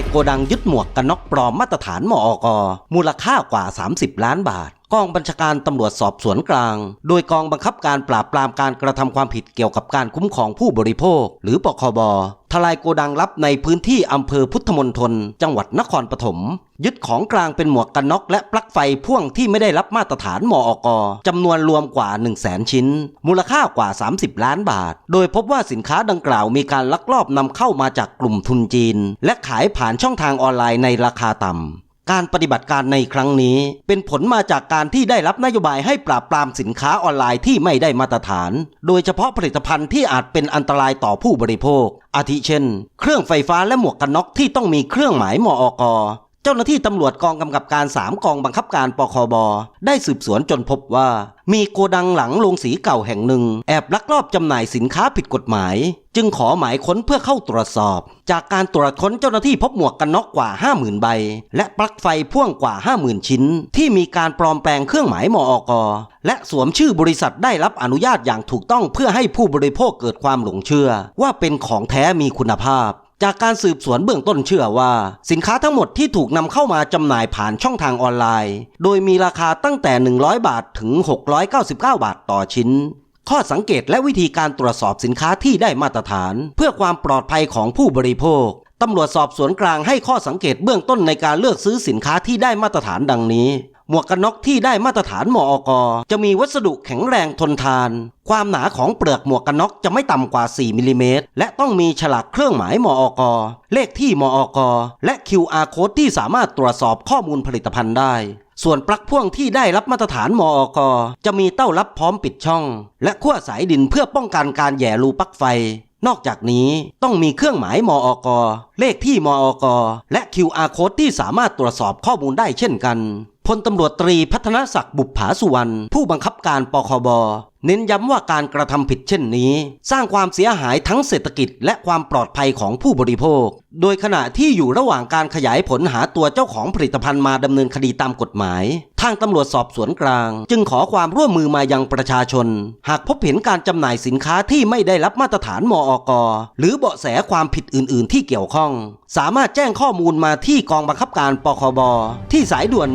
ายโกดังยึดหมวกกันน็อกปลอมมาตรฐานมอกมูลค่ากว่า 30 ล้านบาท กองบัญชาการตำรวจสอบสวนกลาง โดยกองบังคับการปราบปรามการกระทำความผิดเกี่ยวกับการคุ้มครองผู้บริโภค หรือปคบทลายโกดังลับในพื้นที่อำเภอพุทธมณฑลจังหวัดนครปฐมยึดของกลางเป็นหมวกกันน็อกและปลั๊กไฟพ่วงที่ไม่ได้รับมาตรฐานมออกจำนวนรวมกว่า 1 0 0 0 0แสนชิ้น มูลค่ากว่า 30 ล้านบาท โดยพบว่าสินค้าดังกล่าวมีการลักลอบนำเข้ามาจากกลุ่มทุนจีน และขายผ่านช่องทางออนไลน์ในราคาต่ำ การปฏิบัติการในครั้งนี้ เป็นผลมาจากการที่ได้รับนโยบายให้ปราบปรามสินค้าออนไลน์ที่ไม่ได้มาตรฐาน โดยเฉพาะผลิตภัณฑ์ที่อาจเป็นอันตรายต่อผู้บริโภค อาทิเช่น เครื่องไฟฟ้าและหมวกกันน็อกที่ต้องมีเครื่องหมายมอก เจ้าหน้าที่ตำรวจกองกำกับการ 3 กองบังคับการปคบ ได้สืบสวนจนพบว่า มีโกดังหลังโรงสีเก่าแห่งหนึ่ง แอบลักลอบจำหน่ายสินค้าผิดกฎหมาย จึงขอหมายค้นเพื่อเข้าตรวจสอบ จากการตรวจค้นเจ้าหน้าที่พบหมวกกันน็อกกว่า 50,000 ใบ และปลั๊กไฟพ่วงกว่า 50,000 ชิ้น ที่มีการปลอมแปลงเครื่องหมายมอกและสวมชื่อบริษัทได้รับอนุญาตอย่างถูกต้องเพื่อให้ผู้บริโภคเกิดความหลงเชื่อ ว่าเป็นของแท้มีคุณภาพ จากการสืบสวนเบื้องต้นเชื่อว่า สินค้าทั้งหมดที่ถูกนำเข้ามาจำหน่ายผ่านช่องทางออนไลน์ โดยมีราคาตั้งแต่ 100 บาทถึง 699 บาทต่อชิ้น ข้อสังเกตและวิธีการตรวจสอบสินค้าที่ได้มาตรฐาน เพื่อความปลอดภัยของผู้บริโภคตำรวจสอบสวนกลางให้ข้อสังเกตเบื้องต้นในการเลือกซื้อสินค้าที่ได้มาตรฐานดังนี้ หมวกกันน็อกที่ได้มาตรฐานมออกจะมีวัสดุแข็งแรงทนทาน ความหนาของเปลือกหมวกกันน็อกจะไม่ต่ำกว่า 4 มิลลิเมตร และต้องมีฉลากเครื่องหมายมออกเลขที่มออกและ QR code ที่สามารถตรวจสอบข้อมูลผลิตภัณฑ์ได้ ส่วนปลั๊กพ่วงที่ได้รับมาตรฐานมออกจะมีเต้ารับพร้อมปิดช่อง และขั้วสายดินเพื่อป้องกันการแหย่รูปลั๊กไฟนอกจากนี้ต้องมีเครื่องหมายมออกเลขที่มอกและ QR code ที่สามารถตรวจสอบข้อมูลได้เช่นกัน พลตำรวจตรีพัฒนศักดิ์บุปผาสุวรรณผู้บังคับการปคบ เน้นย้ำว่าการกระทำผิดเช่นนี้ สร้างความเสียหายทั้งเศรษฐกิจและความปลอดภัยของผู้บริโภค โดยขณะที่อยู่ระหว่างการขยายผลหาตัวเจ้าของผลิตภัณฑ์มาดำเนินคดีตามกฎหมาย ทางตำรวจสอบสวนกลาง จึงขอความร่วมมือมายังประชาชน หากพบเห็นการจำหน่ายสินค้าที่ไม่ได้รับมาตรฐานมออกหรือเบาะแสความผิดอื่น ๆ ที่เกี่ยวข้อง สามารถแจ้งข้อมูลมาที่กองบังคับการปคบ ที่สายด่วน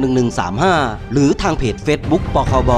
1135 หรือทางเพจ Facebook ปคบ